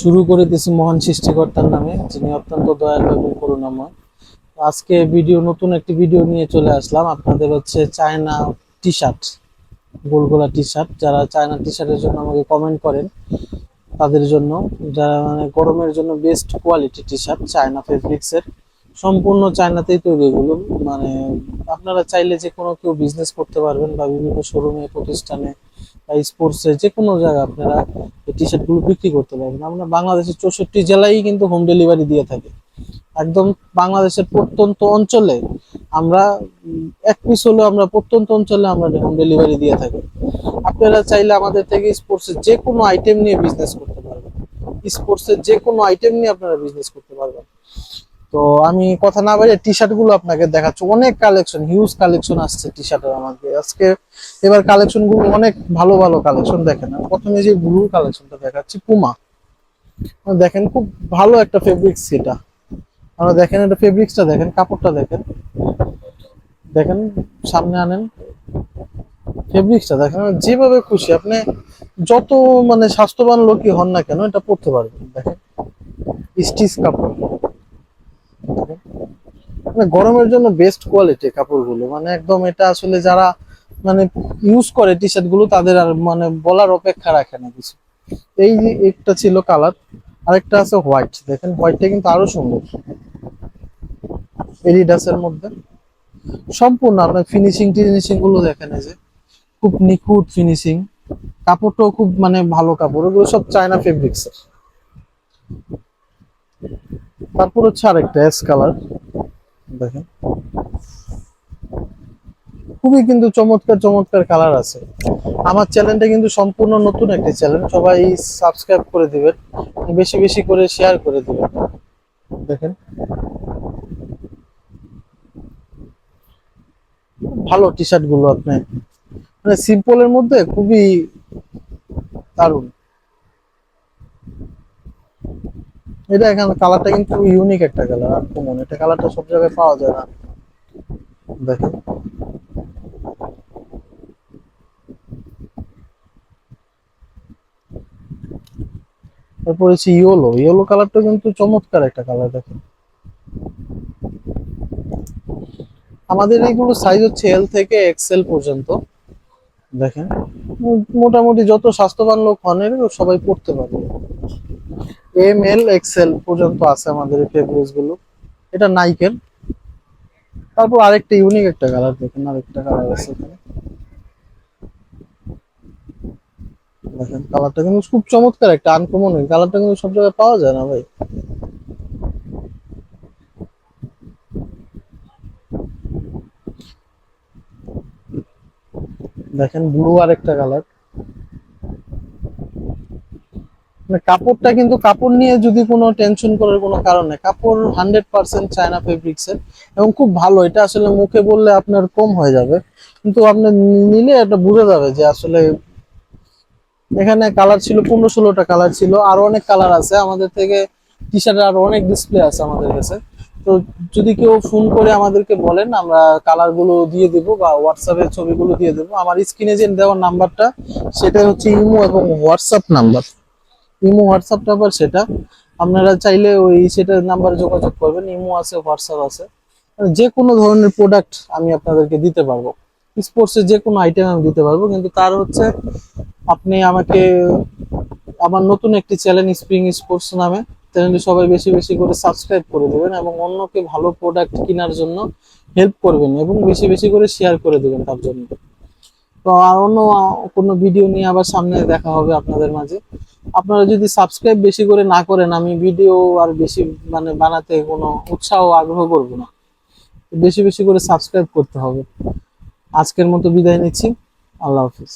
শুরু করে দিয়েছি মহান সৃষ্টিকর্তার নামে, যিনি অত্যন্ত দয়ালু এবং করুণাময়। আজকে ভিডিও নতুন একটি ভিডিও নিয়ে চলে আসলাম। আপনাদের হচ্ছে চায়না টি শার্ট গোলগোলা টি শার্ট যারা চায়না টি শার্টের জন্য আমাকে কমেন্ট করেন, তাদের জন্য। যারা মানে গরমের জন্য best quality T shirt China ফেব্রিক্সের সম্পূর্ণ চায়নাতেই তৈরি এগুলো। মানে আপনারা চাইলে যে কোনো কেউ বিজনেস করতে পারবেন বা বিভিন্ন শোরুমে প্রতিষ্ঠানে বা স্পোর্টসে যে কোনো জায়গায় আপনারা এই টি শার্টগুলো বিক্রি করতে পারবেন আমরা বাংলাদেশের চৌষট্টি জেলায় কিন্তু হোম ডেলিভারি দিয়ে থাকি। একদম বাংলাদেশের প্রত্যন্ত অঞ্চলে আমরা এক পিস হলেও আমরা প্রত্যন্ত অঞ্চলে আমরা হোম ডেলিভারি দিয়ে থাকি। আপনারা চাইলে আমাদের থেকে স্পোর্টসের যে কোনো আইটেম নিয়ে বিজনেস করতে পারবেন। স্পোর্টসের যে কোনো আইটেম নিয়ে আপনারা বিজনেস করতে পারবেন। তো আমি কথা না বাইরে টি শার্টগুলো আপনাকে দেখাচ্ছি। অনেক কালেকশন হিউজ কালেকশন আসছে টি শার্টের আমাকে। আজকে এবার কালেকশনগুলো অনেক ভালো ভালো কালেকশন দেখেন। প্রথমে যে ব্লু কালেকশনটা দেখাচ্ছি পুমা দেখেন খুব ভালো একটা ফেব্রিক্স এটা আমরা দেখেন এটা ফেব্রিক্সটা দেখেন, কাপড়টা দেখেন। দেখেন, সামনে আনেন। ফেব্রিক্সটা দেখেন যেভাবে খুশি। আপনি যত মানে স্বাস্থ্যবান লোকই হন না কেন, এটা পরতে পারবেন। দেখেন স্টিচ কাপড়। মানে গরমের জন্য বেস্ট কোয়ালিটি কাপড়গুলো। মানে একদম এটা আসলে যারা মানে ইউজ করে টি শার্টগুলো, তাদের আর মানে বলার অপেক্ষা রাখে না কিছু। এই একটা ছিল কালার আরেকটা আছে হোয়াইট দেখেন হোয়াইটটা কিন্তু আরও সুন্দর। এডিডাসের মধ্যে। সম্পূর্ণ আপনার ফিনিশিং টিনিশিংগুলো দেখেন এই যে। খুব নিখুঁত ফিনিশিং কাপড়টাও খুব মানে ভালো কাপড়। ওগুলো সব চায়না ফেব্রিক্স তারপর হচ্ছে আরেকটা এস কালার দেখেন। খুবই কিন্তু চমৎকার চমৎকার কালার আছে। আমার চ্যানেলটা কিন্তু সম্পূর্ণ নতুন একটি চ্যানেল সবাই সাবস্ক্রাইব করে দিবেন, বেশি বেশি করে শেয়ার করে দিবেন। দেখেন। ভালো টি শার্টগুলো আপনি। মানে সিম্পলের মধ্যে খুবই দারুণ। এটা এখানে কালারটা কিন্তু ইউনিক একটা কালার আর কমন এটা কালারটা সব জায়গায় পাওয়া যায় না। দেখেন। তারপর হচ্ছে ইয়েলো ইয়েলো কালারটা কিন্তু চমৎকার একটা কালার দেখেন। আমাদের এইগুলো সাইজ হচ্ছে এল থেকে এক্সেল পর্যন্ত, দেখেন। মোটামুটি যত স্বাস্থ্যবান লোক হন সবাই পড়তে পারবে। এম এল এক্সেল পর্যন্ত আছে আমাদের এই ফেব্রিক্সগুলো। এটা নাইকের তারপর আরেকটা ইউনিক একটা কালার দেখেন, আরেকটা কালার আছে এখানে। দেখেন কালারটা কিন্তু খুব চমৎকার একটা আনকমন কালারটা কিন্তু সব জায়গায় পাওয়া যায় না ভাই। দেখেন ব্লু আর একটা কালার মানে কাপড়টা কিন্তু কাপড় নিয়ে যদি কোনো টেনশন করার কোনো কারণ কাপড় হান্ড্রেড পার্সেন্ট চায়না ফেব্রিক্স এর এবং খুব ভালো। এটা আসলে মুখে বললে আপনার কম হয়ে যাবে। কিন্তু আপনি নিলে এটা বোঝা যাবে যে আসলে এখানে কালার ছিল, পনেরো ষোলোটা কালার ছিল। আরও অনেক কালার আছে। আমাদের থেকে টি শার্টের আরও অনেক ডিসপ্লে আছে আমাদের কাছে। তো যদি কেউ ফোন করে আমাদেরকে বলেন, আমরা কালারগুলো দিয়ে দেব বা হোয়াটসঅ্যাপের ছবিগুলো দিয়ে দেবো। আমার স্ক্রিনে যে দেওয়ার নাম্বারটা সেটা হচ্ছে ইমো এবং WhatsApp number imo WhatsApp number সেটা। আপনারা চাইলে ওই সেটার নাম্বারে যোগাযোগ করবেন, ইমো আছে, হোয়াটসঅ্যাপ আছে। মানে যে কোনো ধরনের প্রোডাক্ট আমি আপনাদেরকে দিতে পারব। স্পোর্টসের যে কোনো আইটেম আমি দিতে পারব, কিন্তু তার হচ্ছে আপনি আমাকে, আমার নতুন একটি চ্যানেল স্প্রিং স্পোর্টস নামে চ্যানেলটি সবাই বেশি বেশি করে সাবস্ক্রাইব করে দেবেন এবং অন্যকে ভালো প্রোডাক্ট কেনার জন্য হেল্প করবেন এবং বেশি বেশি করে শেয়ার করে দেবেন তার জন্য। তো আর অন্য কোনো ভিডিও নিয়ে আবার সামনে দেখা হবে আপনাদের মাঝে। আপনারা যদি সাবস্ক্রাইব বেশি করে না করেন, আমি ভিডিও আর বেশি মানে বানাতে কোনো উৎসাহ আগ্রহ করব না। বেশি বেশি করে সাবস্ক্রাইব করতে হবে। আজকের মতো বিদায় নিচ্ছি। আল্লাহ হাফিজ।